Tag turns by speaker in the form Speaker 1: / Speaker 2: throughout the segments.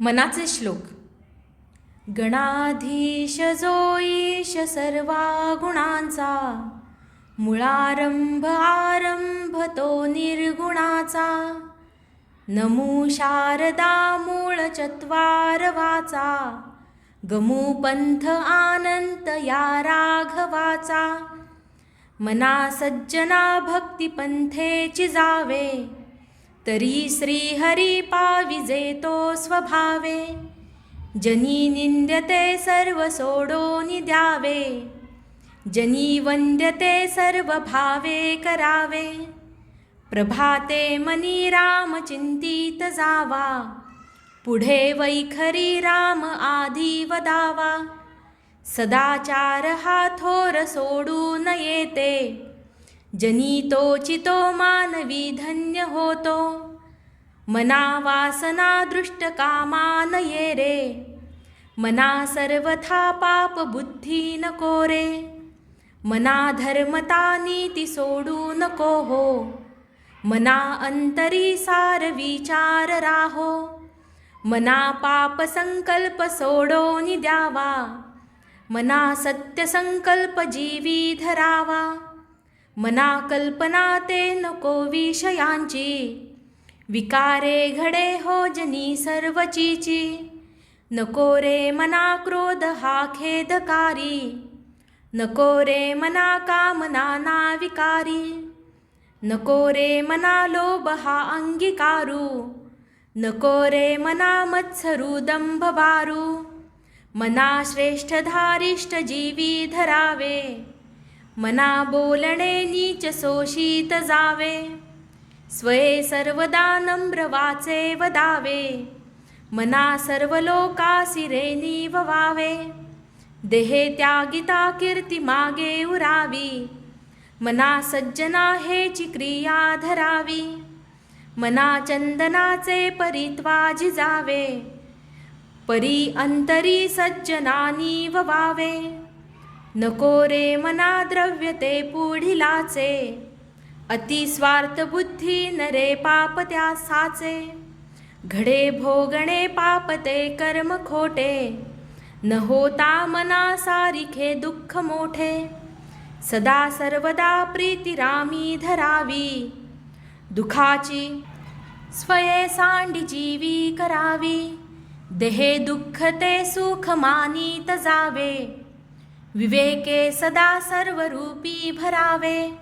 Speaker 1: मनाचे श्लोक. गणाधीश जो ईश सर्वा गुणांचा मुळारंभ आरंभ तो निर्गुणाचा नमू शारदा मूळ चत्वार वाचा गमू पंथ आनंत या राघवाचा मना सज्जना भक्ती पंथेची जावे तरी श्रीहरी पाविजे स्वभावे. जनी निंद्यते सर्व सोडोनी द्यावे. जनी वंद्यते सर्व भावे करावे. प्रभाते मनी राम चिंतित जावा. पुढे वैखरी राम आधी वदावा. सदाचार हा थोर सोडू न येते. जनितो चितो मानवी धन्य होतो मना वासना दृष्ट कामान ये रे मना सर्वथा पाप बुद्धी नको रे मना धर्मता नीती सोडू नको हो मना अंतरी सार विचार राहो मना पाप संकल्प सोडोनी द्यावा मना सत्य संकल्प जीवी धरावा मना कल्पना ते नको विषयांची. विकारे घडे हो जनी सर्वचीची. नको रे मना क्रोध हा खेदकारी. नको रे मना कामना ना विकारी. नको रे मना लोभ हा अंगीकारू. नको रे मना मत्सरू दंभ बारू मना श्रेष्ठ धारिष्ठ जीवी धरावे. मना बोलणे नीच सोशीत जावे. स्वये सर्वदा नम्र वाचे वदावे. मना सर्व लोकासिरेनी ववावे देहे त्यागिता कीर्ती मागे उरावी. मना सज्जना हेची क्रिया धरावी. मना चंदनाचे परित्वा जिजावे. परी अंतरी सज्जनानी ववावे नको रे मना द्रव्य ते पुढिलाचे. अति स्वार्थ बुद्धी नरे पाप त्या साचे घडे भोगणे पाप ते कर्म खोटे. न होता मना सारिखे दुःख मोठे. सदा सर्वदा प्रीती रामी धरावी. दुखाची स्वये सांडी जीवी करावी. देहे दुःख ते सुख मानित जावे. विवेके सदा सर्वरूपी भरावे.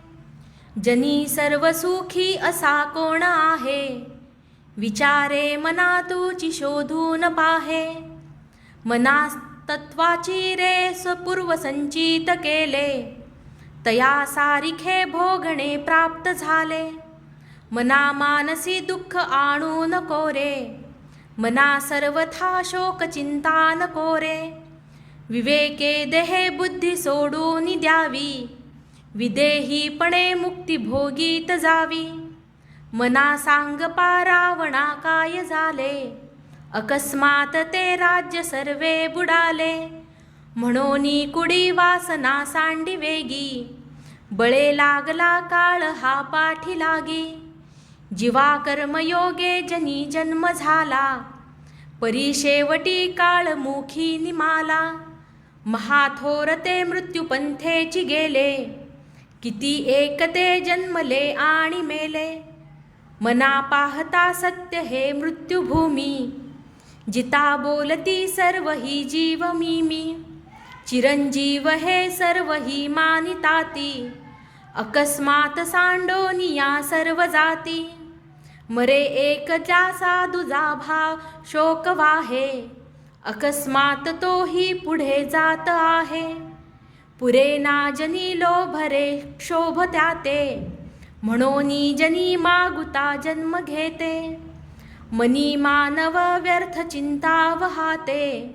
Speaker 1: जनी सर्व सुखी असा कोण आहे? विचारे मना तुची शोधून पाहे. मनास तत्वाची रे स्वपूर्व संचित केले. तया सारिखे भोगणे प्राप्त झाले. मना मानसी दुःख आणू नको रे. मना सर्वथा शोक चिंता नको रे. विवेके देहे बुद्धी सोडून द्यावी विदेहीपणे मुक्ती भोगीत जावी मना सांग पारावणा काय झाले अकस्मात ते राज्य सर्वे बुडाले म्हणोनी कुडी वासना सांडी वेगी बळे लागला काळ हा पाठी लागी जीवा कर्मयोगे जनी जन्म झाला परी शेवटी काळ मुखी निमाला महाथोरते मृत्यूपंथेची गेले किती एकते जन्मले आणि मेले. मना पाहता सत्य हे मृत्युभूमी जिता बोलती सर्व ही जीव मी मी चिरंजीव हे सर्व ही मानिताती अकस्मात सांडोनिया सर्व जाती. मरे एक जासा दुजा भाव शोक वाहे अकस्मात तोही पुढे जात आहे. पुरे ना जनी लोभरे क्षोभ त्याते. म्हणून जनी मागुता जन्म घेते. मनी मानव व्यर्थ चिंता वहाते.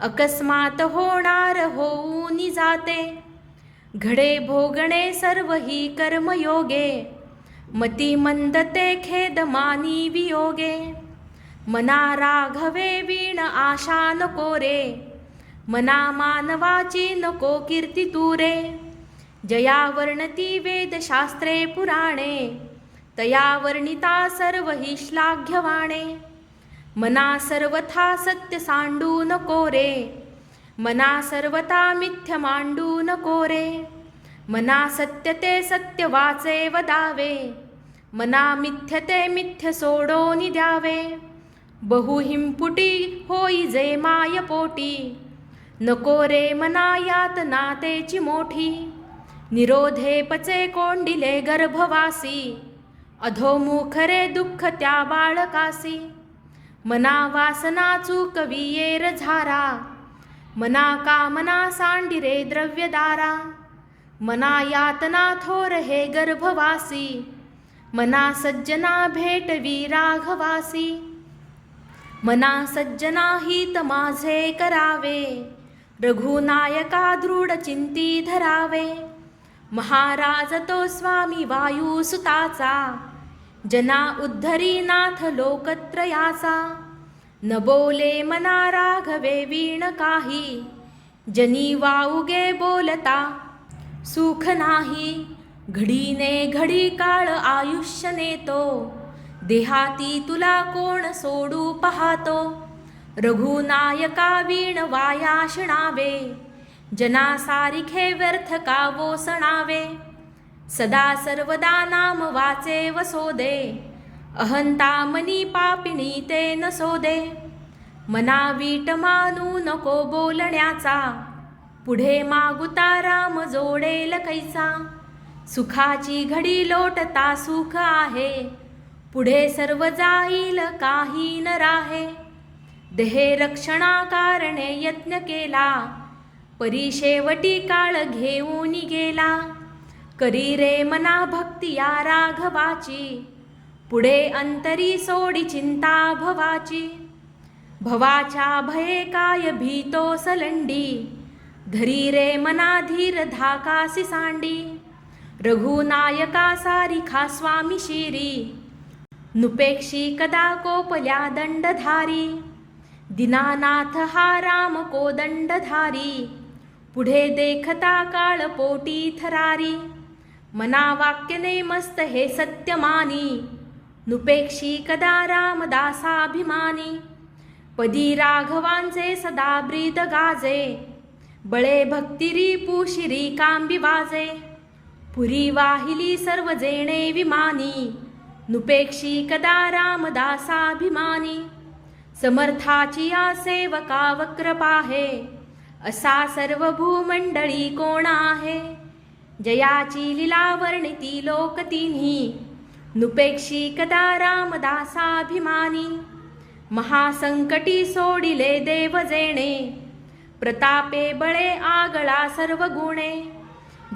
Speaker 1: अकस्मात होणार होऊन जाते. घडे भोगणे सर्व ही कर्मयोगे. मती मंदते खेद मानी वियोगे. मना राघवे वीण आशा नको रे. मना मानवाची नको कीर्ती तुरे जया वर्णती वेदशास्त्रे पुराणे. तया वर्णिता सर्व हि श्लाघ्यवाणे मना सर्वथा सत्य सांडू नको रे. मना सर्वथा मिथ्य मांडू नको रे. मना सत्य ते सत्य वाचे वदावे मना मिथ्य ते मिथ्य सोडोनी द्यावे बहुहिंपुटी होई जे माय पोटी. नको रे मनायात नातेची मोठी. निरोधे पचे कोंडिले गर्भवासी. अधोमुख रे दुःख त्या बाळकासी. मना वासना चूकवियेर झारा. मना कामना सांडिरे द्रव्यदारा. मना यातना थोर हे गर्भवासी. मना सज्जना भेटवी राघवासी. मना सज्जना हित माझे करावे. रघुनायका दृढ चिंती धरावे महाराज तो स्वामी वायुसुताचा जना उद्धरी नाथ लोकत्रयाचा. न बोले मना राघवे वीण काही. जनी वाऊगे बोलता. सुख नाही घडीने घडी काळ आयुष्य नेतो. देहाती तुला कोण सोडू पाहतो? रघुनायका वीण वायाशणावे जना सारिखे व्यर्थ का वोसणावे सदा सर्वदा नाम वाचे वसोदे. अहंता मनी पापिणी ते नसोदे मना वीट मानू नको बोलण्याचा. पुढे मागुता राम जोडेल कैसा सुखाची घडी लोटता सुख आहे. पुढे सर्व जाईल काही न राहे. देहे रक्षणा कारणे यत्न केला. परी शेवटी काळ घेऊन गेला. करी रे मना भक्ती या राघवाची. पुढे अंतरी सोडी चिंता भवाची. भवाच्या भये काय भीतो सलंडी. धरी रे मना धीर धाकासी सांडी. रघुनायका सारिखा स्वामी शिरी. नुपेक्षी कदा कोपल्या दंडधारी? दिनानाथ हा राम कोदंडधारी पुढे देखता काळ पोटी थरारी? मना वाक्यने मस्त हे सत्यमानी नुपेक्षी कदा रामदासाभिमानी? पदी राघवांचे सदा ब्रीद गाजे? बळे भक्तिरी पुशिरी कांबी वाजे? पुरी वाहिली सर्व जेणे विमानी? नुपेक्षी कदा रामदासाभिमानी समर्थाची या सेवका वक्र पाहे असा सर्व भूमंडळी कोण आहे जयाची लिला वर्णिती लोक तिन्ही नुपेक्षी कदा रामदासाभिमानी महासंकटी सोडिले देव जेणे प्रतापे बळे आगळा सर्व गुणे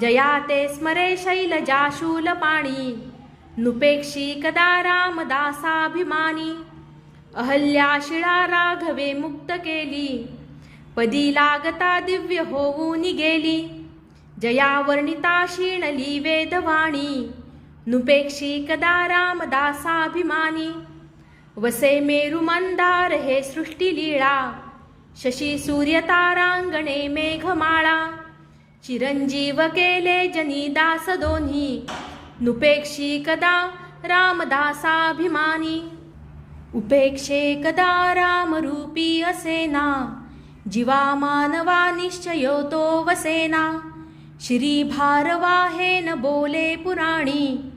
Speaker 1: जया ते स्मरे शैलजा शूलपाणी नुपेक्षी कदा रामदासाभिमानी? अहल्या शिळा राघवे मुक्त केली. पदी लागता दिव्य होऊन गेली. जया वर्णिता शीणली वेदवाणी. नुपेक्षी कदा रामदासाभिमानी? वसे मेरु मंदार हे सृष्टी लीळा. शशी सूर्य तारांगणे मेघमाळा. चिरंजीव केले जनी दास दोन्ही. नुपेक्षी कदा रामदासाभिमानी? उपेक्षे कदा रामरूपी असेना? जीवा मानवा निश्चयो तो वसेना? श्री भारवाहेन बोले पुराणी?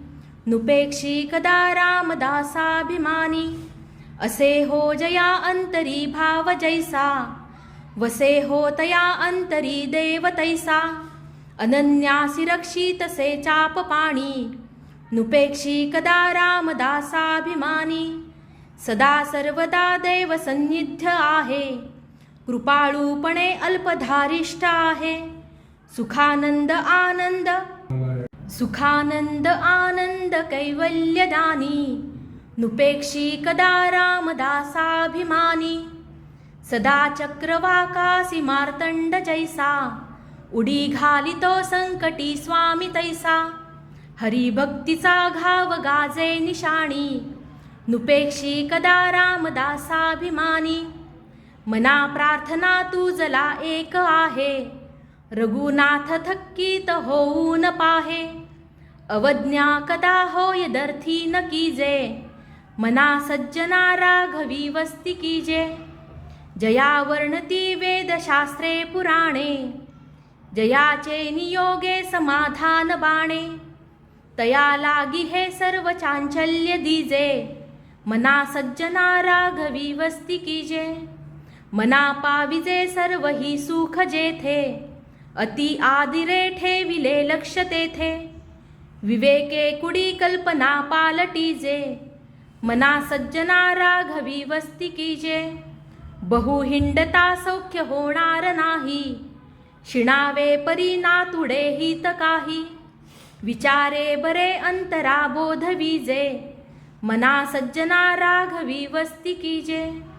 Speaker 1: नुपेक्षी कदा रामदासाभिमानी? असे हो जया अंतरी भाव जैसा? वसे हो तया अंतरी देव तैसा से चाप पाणी नुपेक्षी कदा रामदासाभिमानी। सदा सर्वदा देव सन्निध्य आहे। कृपाळूपणे अल्पधारिष्ठ आहे। सुखानंद आनंद सुखानंद आनंद कैवल्यदानी। नुपेक्षी कदा रामदासाभिमानी। सदा चक्रवाकासी मार्तंड जैसा उडी घालितो संकटी स्वामी तैसा. हरिभक्तीचा घाव गाजे निशाणी. नुपेक्षी कदा रामदासाभिमानी. मना प्रार्थना तुझला एक आहे. रघुनाथ थक्कीत होऊन पाहे. अवज्ञा कदा होय दर्थी न कीजे. मना सज्जना राघवी वस्ती कीजे. जया वर्णती वेदशास्त्रे पुराणे. जयाचे नियोगे समाधान बाणे. तया लागी हे सर्व चांचल्य दीजे. मना सज्जना राघवी वस्ती कीजे मना पाविजे सर्व ही सुख जेथे. अति आदिरे ठेविले लक्ष तेथे. विवेके कुडी कल्पना पालटीजे मना सज्जना राघवी वस्ती कीजे बहु हिंडता सौख्य होणार नाही. शिणावे परी नातुडे हित काही विचारे बरे अंतरा बोध विजे. मना सज्जना राघवी वस्ती कीजे.